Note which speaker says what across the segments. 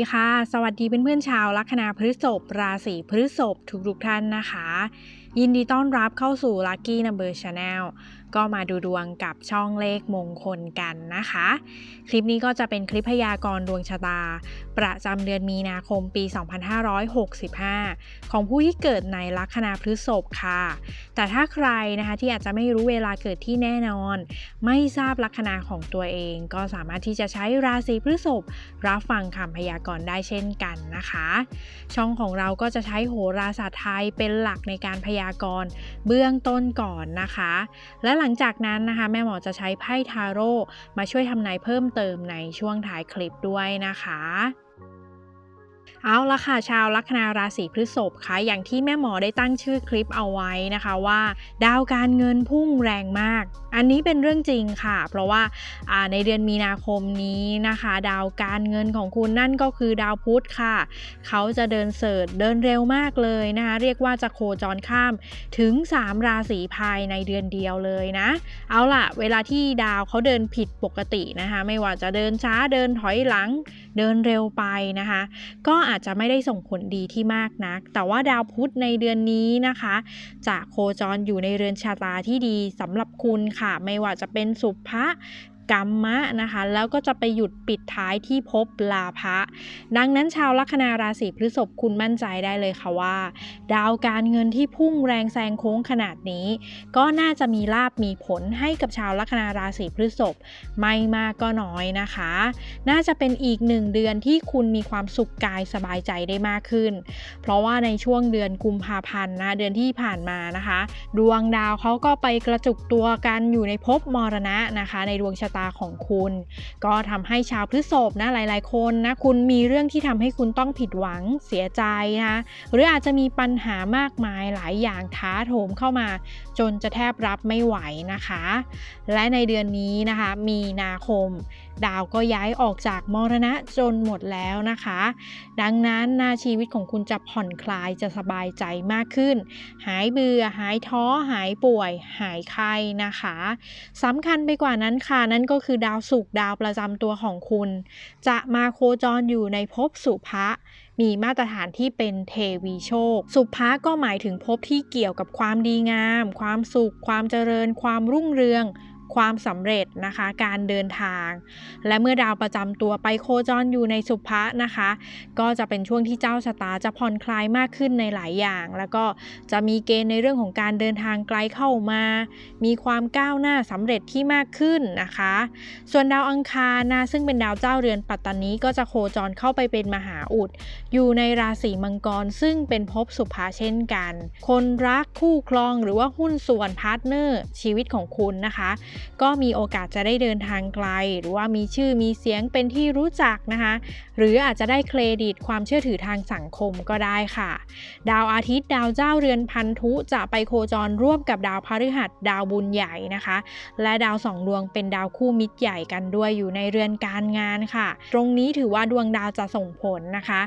Speaker 1: ดีค่ะ สวัสดีเพื่อนๆชาวลัคนาพฤษภราศีพฤษภทุกๆท่านนะคะ ยินดีต้อนรับเข้าสู่ Lucky Number Channel ก็มาดูดวงกับช่องเลขมงคลกันนะคะ คลิปนี้ก็จะเป็นคลิปพยากรณ์ดวงชะตา ประจำเดือนมีนาคมปี 2565 ของผู้ที่เกิดในลัคนาพฤษภค่ะ แต่ถ้าใครนะคะที่อาจจะไม่รู้เวลาเกิดที่แน่นอน ไม่ทราบลัคนาของตัวเอง ก็สามารถที่จะใช้ราศีพฤษภรับฟังคำพยากรณ์ได้เช่นกันนะคะ ช่องของเราก็จะใช้โหราศาสตร์ไทยเป็นหลักในการพยากรณ์เบื้องต้นก่อนนะคะ และหลังจากนั้นนะคะ แม่หมอจะใช้ไพ่ทาโร่มาช่วยทำนายเพิ่มเติมในช่วงท้ายคลิปด้วยนะคะ เอาละค่ะชาวลัคนาราศีพฤษภค่ะอย่างที่แม่หมอได้ตั้งชื่อคลิปเอาไว้นะคะว่า ดาวการเงินพุ่งแรงมาก อันนี้เป็นเรื่องจริงค่ะ เพราะว่าในเดือนมีนาคมนี้นะคะ ดาวการเงินของคุณนั่นก็คือดาวพุธค่ะ เขาจะเดินเสิร์ชเดินเร็วมากเลยนะคะเรียกว่าจะโคจรข้ามถึง 3 ราศีภายในเดือนเดียวเลยนะ เอาล่ะ เวลาที่ดาวเขาเดินผิดปกตินะคะ ไม่ว่าจะเดินช้าเดินถอยหลังเดินเร็วไปนะคะ ก็อาจจะไม่ได้ส่งผลดีที่มากนัก แต่ว่าดาวพุธในเดือนนี้นะคะ จะโคจรอยู่ในเรือนชะตาที่ดีสำหรับคุณค่ะ ไม่ว่าจะเป็นสุภะกรรมะนะคะ แล้วก็จะไปหยุดปิดท้ายที่ภพลาภะดังนั้นชาวลัคนาราศีพฤษภคุณมั่นใจได้เลยค่ะว่า ดาวการเงินที่พุ่งแรงแซงโค้งขนาดนี้ ก็น่าจะมีลาบมีผลให้กับชาวลัคนาราศีพฤษภไม่มากก็น้อยนะคะ น่าจะเป็นอีกหนึ่งเดือนที่คุณมีความสุขกายสบายใจได้มากขึ้น เพราะว่าในช่วงเดือนกุมภาพันธ์นะเดือนที่ผ่านมานะคะ ดวงดาวเขาก็ไปกระจุกตัวกันอยู่ในภพมรณะนะคะ ในดวงชะตาของคุณ ก็ทำให้ชาวพฤษภนะหลาย ๆ คนนะคุณมีเรื่องที่ทำให้คุณต้องผิดหวังเสียใจนะหรืออาจจะมีปัญหามากมายหลายอย่างท้าโถมเข้ามา จนจะแทบรับไม่ไหวนะคะ และในเดือนนี้นะคะ มีนาคม ดาวก็ย้ายออกจากมรณะจนหมดแล้วนะคะ ดังนั้นนาชีวิตของคุณจะผ่อนคลายจะสบายใจมากขึ้น หายเบื่อหายท้อหายป่วย หายไข้นะคะสำคัญไปกว่านั้นค่ะนั่นก็คือดาวศุกร์ดาวประจำตัวของคุณ จะมาโคจรอยู่ในภพสุภะมีมาตรฐานที่เป็นเทวีโชค สุภะก็หมายถึงภพที่เกี่ยวกับความดีงาม ความสุข ความเจริญ ความรุ่งเรือง ความสำเร็จนะคะ การเดินทาง และเมื่อดาวประจำตัวไปโคจรอยู่ในสุภะนะคะ ก็จะเป็นช่วงที่เจ้าชะตาจะผ่อนคลายมากขึ้นในหลายอย่าง แล้วก็จะมีเกณฑ์ในเรื่องของการเดินทางไกลเข้ามา มีความก้าวหน้าสำเร็จที่มากขึ้นนะคะ ส่วนดาวอังคารนะซึ่งเป็นดาวเจ้าเรือนปัตตานีก็จะโคจรเข้าไปเป็นมหาอุด อยู่ในราศีมังกร ซึ่งเป็นภพสุภาเช่นกัน คนรักคู่ครองหรือว่าหุ้นส่วนพาร์ทเนอร์ชีวิตของคุณนะคะก็มีโอกาสจะได้เดินทางไกล หรือว่ามีชื่อมีเสียงเป็นที่รู้จักนะคะ หรืออาจจะได้เครดิตความเชื่อถือทางสังคมก็ได้ค่ะ ดาวอาทิตย์ดาวเจ้าเรือนพันธุจะไปโคจรร่วมกับดาวพฤหัสดาวบุญใหญ่นะคะ และดาวสองดวงเป็นดาวคู่มิตรใหญ่กันด้วยอยู่ในเรือนการงานค่ะ ตรงนี้ถือว่าดวงดาวจะส่งผลนะคะ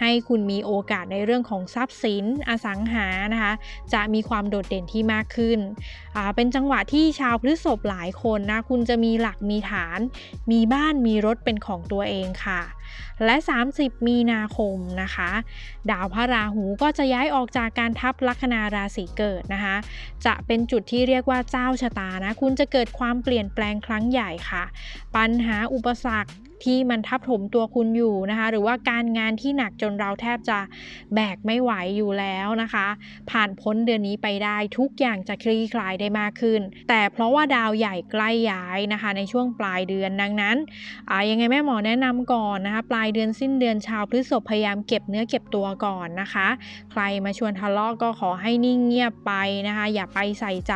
Speaker 1: ให้คุณมีโอกาสในเรื่องของทรัพย์สินอสังหานะคะ จะมีความโดดเด่นที่มากขึ้น เป็นจังหวะที่ชาวพฤษภหลายายคนนะ คุณจะมีหลักมีฐาน มีบ้านมีรถเป็นของตัวเองค่ะ และ 30 มีนาคมนะคะ ดาวพระราหูก็จะย้ายออกจากการทับลัคนาราศีเกิดนะคะ จะเป็นจุดที่เรียกว่าเจ้าชะตานะ คุณจะเกิดความเปลี่ยนแปลงครั้งใหญ่ค่ะ ปัญหาอุปสรรค ที่มันทับถมตัวคุณอยู่นะคะ หรือว่าการงานที่หนักจนเราแทบจะแบกไม่ไหวอยู่แล้วนะคะ ผ่านพ้นเดือนนี้ไปได้ทุกอย่างจะคลี่คลายได้มากขึ้น แต่เพราะว่าดาวใหญ่ใกล้ย้ายนะคะ ในช่วงปลายเดือนดังนั้นอ่ายังไงแม่หมอแนะนำก่อนนะคะ ปลายเดือนสิ้นเดือนชาวพฤษภพยายามเก็บเนื้อเก็บตัวก่อนนะคะ ใครมาชวนทะเลาะก็ขอให้นิ่งเงียบไปนะคะ อย่าไปใส่ใจ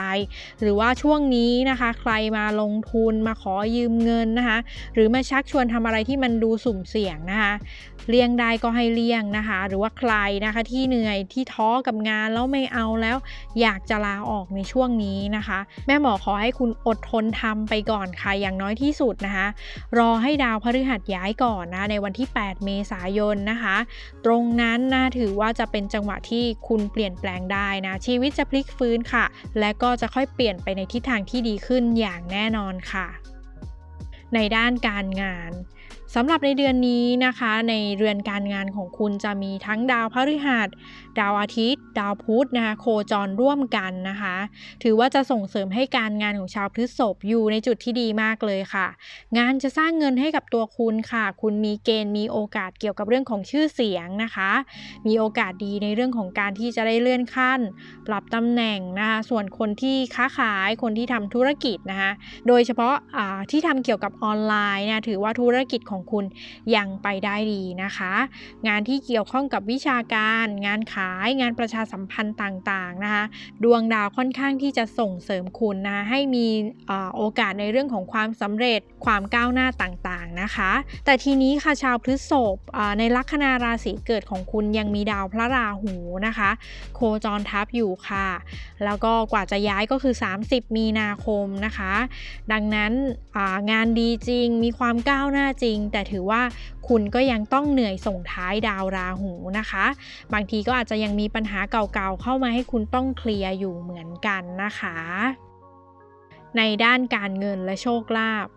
Speaker 1: หรือว่าช่วงนี้นะคะ ใครมาลงทุนมาขอยืมเงินนะคะ หรือมาชักชวนทำอะไรที่มันดูสุ่มเสี่ยงนะคะ เลี่ยงได้ก็ให้เลี่ยงนะคะ หรือว่าใครนะคะที่เหนื่อยที่ท้อกับงานแล้วไม่เอาแล้วอยากจะลาออกในช่วงนี้นะคะ แม่หมอขอให้คุณอดทนทำไปก่อนค่ะอย่างน้อยที่สุดนะคะ รอให้ดาวพฤหัสย้ายก่อนนะในวันที่ 8 เมษายนนะคะ ตรงนั้นนะถือว่าจะเป็นจังหวะที่คุณเปลี่ยนแปลงได้นะชีวิตจะพลิกฟื้นค่ะ และก็จะค่อยเปลี่ยนไปในทิศทางที่ดีขึ้นอย่างแน่นอนค่ะ ในด้านการงานสำหรับในเดือนนี้นะคะ ในเรือนการงานของคุณจะมีทั้งดาวพฤหัส ดาวอาทิตย์ ดาวพุธนะคะโคจรร่วมกันนะคะ ถือว่าจะส่งเสริมให้การงานของชาวพฤษภอยู่ในจุดที่ดีมากเลยค่ะ งานจะสร้างเงินให้กับตัวคุณค่ะ คุณมีเกณฑ์มีโอกาสเกี่ยวกับเรื่องของชื่อเสียงนะคะ มีโอกาสดีในเรื่องของการที่จะได้เลื่อนขั้น ปรับตำแหน่งนะคะส่วนคนที่ค้าขายคนที่ทำธุรกิจนะคะโดยเฉพาะะที่ทำเกี่ยวกับออนไลน์นะถือว่าธุรกิจของคุณยังไปได้ดีนะคะ งานที่เกี่ยวข้องกับวิชาการ งานขายงานประชาสัมพันธ์ต่างๆนะคะดวงดาวค่อนข้างที่จะส่งเสริมคุณนะให้มีโอกาสในเรื่องของความสำเร็จความก้าวหน้าต่างๆนะคะ แต่ทีนี้ค่ะชาวพฤษภในลัคนาราศีเกิดของคุณยังมีดาวพระราหูนะคะ โคจรทับอยู่ค่ะ แล้วก็กว่าจะย้ายก็คือ 30 มีนาคมนะคะ ดังนั้นงานดีจริงมีความก้าวหน้าจริง แต่ถือว่าคุณก็ยังต้องเหนื่อยส่งท้ายดาวราหูนะคะ บางทีก็อาจจะยังมีปัญหาเก่าๆเข้ามาให้คุณต้องเคลียร์อยู่เหมือนกันนะคะ ในด้านการเงินและโชคลาภ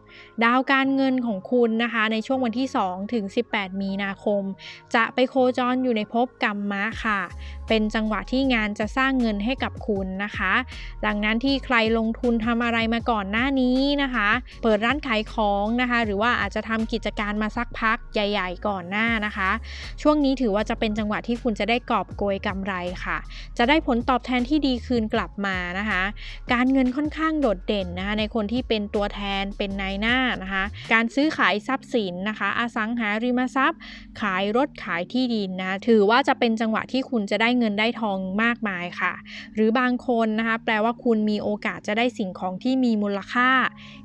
Speaker 1: ดาวการเงินของคุณนะคะ ในช่วงวันที่ 2 ถึง 18 มีนาคม จะไปโคจรอยู่ในภพกรรมมะค่ะ เป็นจังหวะที่งานจะสร้างเงินให้กับคุณนะคะ ดังนั้นที่ใครลงทุนทำอะไรมาก่อนหน้านี้นะคะ เปิดร้านขายของนะคะ หรือว่าอาจจะทำกิจการมาสักพักใหญ่ ๆ ก่อนหน้านะคะ ช่วงนี้ถือว่าจะเป็นจังหวะที่คุณจะได้กอบโกยกำไรค่ะ จะได้ผลตอบแทนที่ดีคืนกลับมานะคะ การเงินค่อนข้างโดดเด่นนะคะในคนที่เป็นตัวแทนเป็นนายหน้านะคะ การซื้อขายทรัพย์สินนะคะ อสังหาริมทรัพย์ ขายรถขายที่ดินนะถือว่าจะเป็นจังหวะที่คุณจะได้เงินได้ทองมากมายค่ะ หรือบางคนนะคะแปลว่าคุณมีโอกาสจะได้สิ่งของที่มีมูลค่า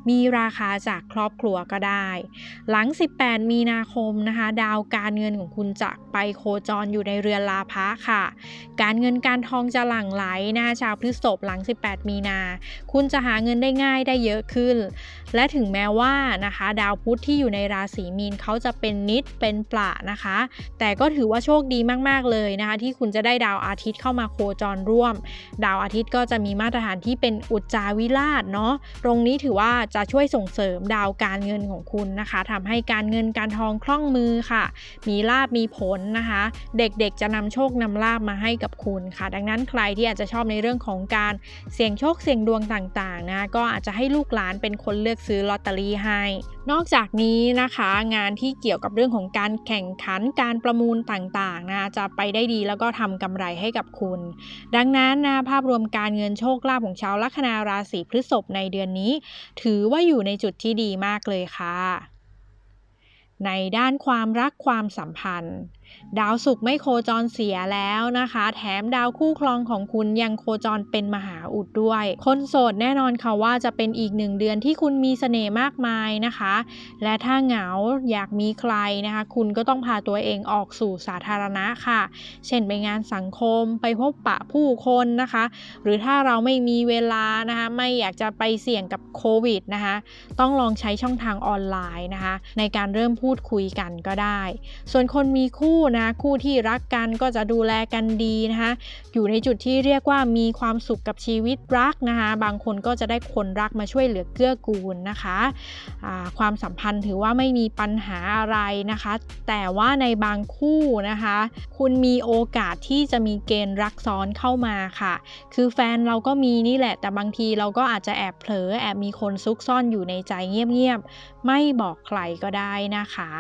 Speaker 1: มีราคาจากครอบครัวก็ได้ หลัง 18 มีนาคมนะคะ ดาวการเงินของคุณจะไปโคจรอยู่ในเรือนลาภะค่ะ การเงินการทองจะหลั่งไหลนะคะชาวพฤษภหลัง 18 มีนา คุณจะหาเงินได้ง่ายได้เยอะขึ้น และถึงแม้ว่านะคะดาวพุธที่อยู่ในราศีมีนเขาจะเป็นนิดเป็นปละนะคะ แต่ก็ถือว่าโชคดีมาก ๆ เลยนะคะ ที่คุณจะได้ดาวอาทิตย์เข้ามาโคจรร่วม ดาวอาทิตย์ก็จะมีมาตรฐานที่เป็นอุจจาวิราชเนาะตรงนี้ถือว่าจะช่วยส่งเสริมดาวการเงินของคุณนะคะทำให้การเงินการทองคล่องมือค่ะ มีลาบมีผลนะคะ เด็กๆจะนำโชคนำลาบมาให้กับคุณค่ะ ดังนั้นใครที่อาจจะชอบในเรื่องของการเสี่ยงโชคเสี่ยงดวงต่างๆนะก็อาจจะให้ลูกหลานเป็นคนเลือกซื้อลอตเตอรี่ให้ นอกจากนี้นะคะงานที่เกี่ยวกับเรื่องของการแข่งขันการประมูลต่างๆนะจะไปได้ดีแล้วก็ทำกำไรให้กับคุณ ดังนั้นนะภาพรวมการเงินโชคลาภของชาวลัคนาราศีพฤษภในเดือนนี้ ถือว่าอยู่ในจุดที่ดีมากเลยค่ะ ในด้านความรักความสัมพันธ์ ดาวศุกร์ไม่โคจรเสียแล้วนะคะ แถมดาวคู่ครองของคุณยังโคจรเป็นมหาอุดด้วย คนโสดแน่นอนค่ะว่าจะเป็นอีกหนึ่งเดือนที่คุณมีเสน่ห์มากมายนะคะ และถ้าเหงาอยากมีใครนะคะ คุณก็ต้องพาตัวเองออกสู่สาธารณะค่ะ เช่นไปงานสังคมไปพบปะผู้คนนะคะ หรือถ้าเราไม่มีเวลานะคะไม่อยากจะไปเสี่ยงกับโควิดนะคะ ต้องลองใช้ช่องทางออนไลน์นะคะ ในการเริ่มพูดคุยกันก็ได้ ส่วนคนมีคู่นะคู่ที่รักกันก็จะดูแลกันดีนะคะอยู่ในจุดที่เรียกว่ามีความสุขกับชีวิตรักนะคะบางคนก็จะได้คนรักมาช่วยเหลือเกื้อกูลนะคะความสัมพันธ์ถือว่าไม่มีปัญหาอะไรนะคะ แต่ว่าในบางคู่นะคะ คุณมีโอกาสที่จะมีเกณฑ์รักซ้อนเข้ามาค่ะ คือแฟนเราก็มีนี่แหละ แต่บางทีเราก็อาจจะแอบเผลอแอบมีคนซุกซ่อนอยู่ในใจเงียบๆไม่บอกใครก็ได้นะคะ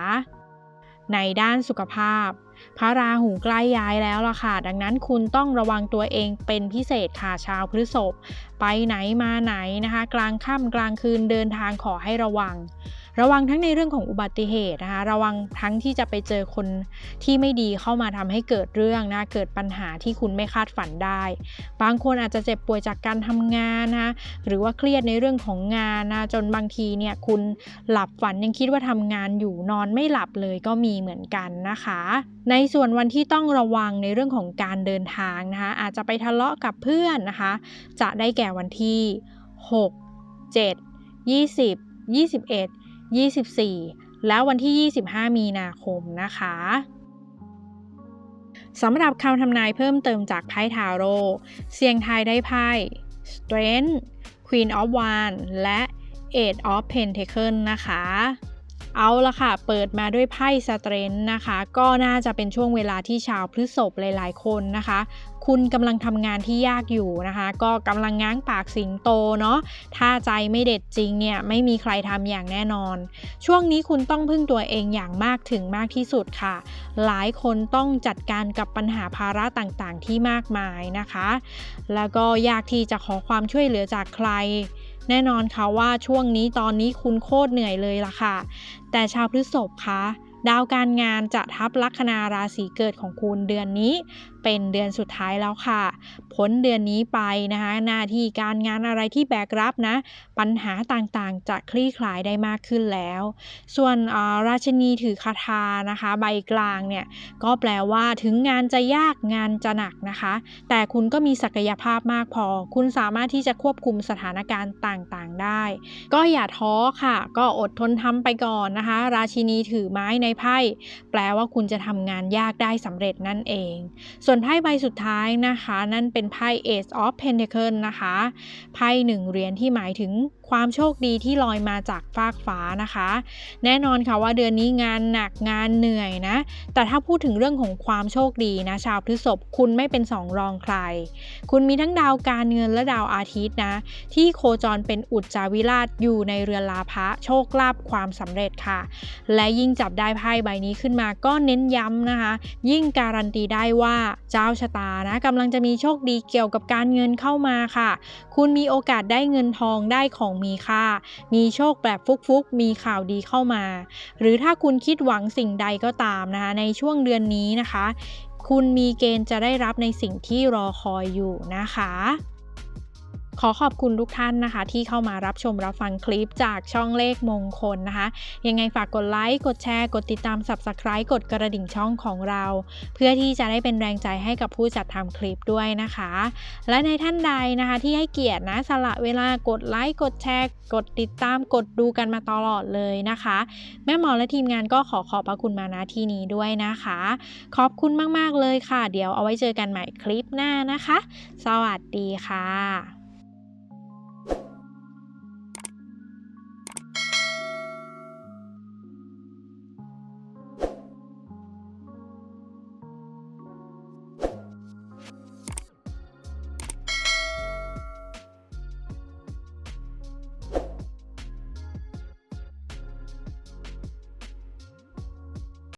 Speaker 1: ในด้านสุขภาพ พระราหูใกล้ย้ายแล้วล่ะค่ะ ดังนั้นคุณต้องระวังตัวเองเป็นพิเศษค่ะชาวพฤษภไปไหนมาไหนนะคะ กลางค่ำกลางคืนเดินทางขอให้ระวัง ระวังทั้งในเรื่องของอุบัติเหตุนะคะ ระวังทั้งที่จะไปเจอคนที่ไม่ดีเข้ามาทำให้เกิดเรื่องนะ เกิดปัญหาที่คุณไม่คาดฝันได้ บางคนอาจจะเจ็บป่วยจากการทำงานนะ หรือว่าเครียดในเรื่องของงานนะ จนบางทีเนี่ยคุณหลับฝันยังคิดว่าทำงานอยู่นอนไม่หลับเลยก็มีเหมือนกันนะคะ ในส่วนวันที่ต้องระวังในเรื่องของการเดินทางนะคะ อาจจะไปทะเลาะกับเพื่อนนะคะ จะได้แก่วันที่ 6 7 20 21 24 แล้ววันที่ 25 มีนาคมนะคะสำหรับคำทำนายเพิ่มเติมจากไพ่ทาโร่เสียงทายได้ไพ่ Strength Queen of Wands และ Eight of Pentacles นะคะ เอาละค่ะ เปิดมาด้วยไพ่สเตรนนะคะ ก็น่าจะเป็นช่วงเวลาที่ชาวพฤษภหลาย ๆ คนนะคะ คุณกำลังทำงานที่ยากอยู่นะคะ ก็กำลังง้างปากสิงโตเนาะ ถ้าใจไม่เด็ดจริงเนี่ยไม่มีใครทำอย่างแน่นอน ช่วงนี้คุณต้องพึ่งตัวเองอย่างมากถึงมากที่สุดค่ะ หลายคนต้องจัดการกับปัญหาภาระต่างๆ ที่มากมายนะคะ แล้วก็ยากที่จะขอความช่วยเหลือจากใคร แน่นอนค่ะว่าช่วงนี้ตอนนี้คุณโคตรเหนื่อยเลยล่ะค่ะ แต่ชาวพฤษภคะดาวการงานจะทับลัคนาราศีเกิดของคุณเดือนนี้ เป็นเดือนสุดท้ายแล้วค่ะ พ้นเดือนนี้ไปนะคะ หน้าที่การงานอะไรที่แบกรับนะ ปัญหาต่างๆ จะคลี่คลายได้มากขึ้นแล้ว ส่วนอ่าราชนีถือคาถานะคะ ใบกลางเนี่ยก็แปลว่าถึงงานจะยากงานจะหนักนะคะ แต่คุณก็มีศักยภาพมากพอ คุณสามารถที่จะควบคุมสถานการณ์ต่างๆได้ ก็อย่าท้อค่ะ ก็อดทนทำไปก่อนนะคะ ราชินีถือไม้ในไพ่แปลว่าคุณจะทำงานยากได้สำเร็จนั่นเองส่วน่วนไพ่ใบสุดท้ายนะคะ นั่นเป็นไพ่ Ace of Pentacle นะคะไพ่หนึ่งเหรียญที่หมายถึงความโชคดีที่ลอยมาจากฟากฟ้านะคะ แน่นอนค่ะว่าเดือนนี้งานหนักงานเหนื่อยนะ แต่ถ้าพูดถึงเรื่องของความโชคดีนะ ชาวพฤษภคุณไม่เป็นสองรองใคร คุณมีทั้งดาวการเงินและดาวอาทิตย์นะ ที่โคจรเป็นอุจจาวิราชอยู่ในเรือนลาภะโชคลาภความสำเร็จค่ะ และยิ่งจับได้ไพ่ใบนี้ขึ้นมาก็เน้นย้ำนะคะ ยิ่งการันตีได้ว่า เจ้าชะตานะกำลังจะมีโชคดีเกี่ยวกับการเงินเข้ามาค่ะ คุณมีโอกาสได้เงินทองได้ของมีค่า มีโชคแบบฟุกๆ มีข่าวดีเข้ามา หรือถ้าคุณคิดหวังสิ่งใดก็ตามนะคะในช่วงเดือนนี้นะคะ คุณมีเกณฑ์จะได้รับในสิ่งที่รอคอยอยู่นะคะ ขอขอบคุณทุกท่านนะคะ ที่เข้ามารับชมรับฟังคลิปจากช่องเลขมงคลนะคะ ยังไงฝากกดไลค์กดแชร์ กดติดตาม Subscribe กดกระดิ่งช่องของเรา เพื่อที่จะได้เป็นแรงใจให้กับผู้จัดทำคลิปด้วยนะคะ และในท่านใดนะคะที่ให้เกียรตินะสละเวลากดไลค์กดแชร์ กดติดตามกดดูกันมาตลอดเลยนะคะ แม่หมอและทีมงานก็ขอขอบพระคุณมาณที่นี้ด้วยนะคะ ขอบคุณมากๆเลยค่ะ เดี๋ยวเอาไว้เจอกันใหม่คลิปหน้านะคะ สวัสดีค่ะ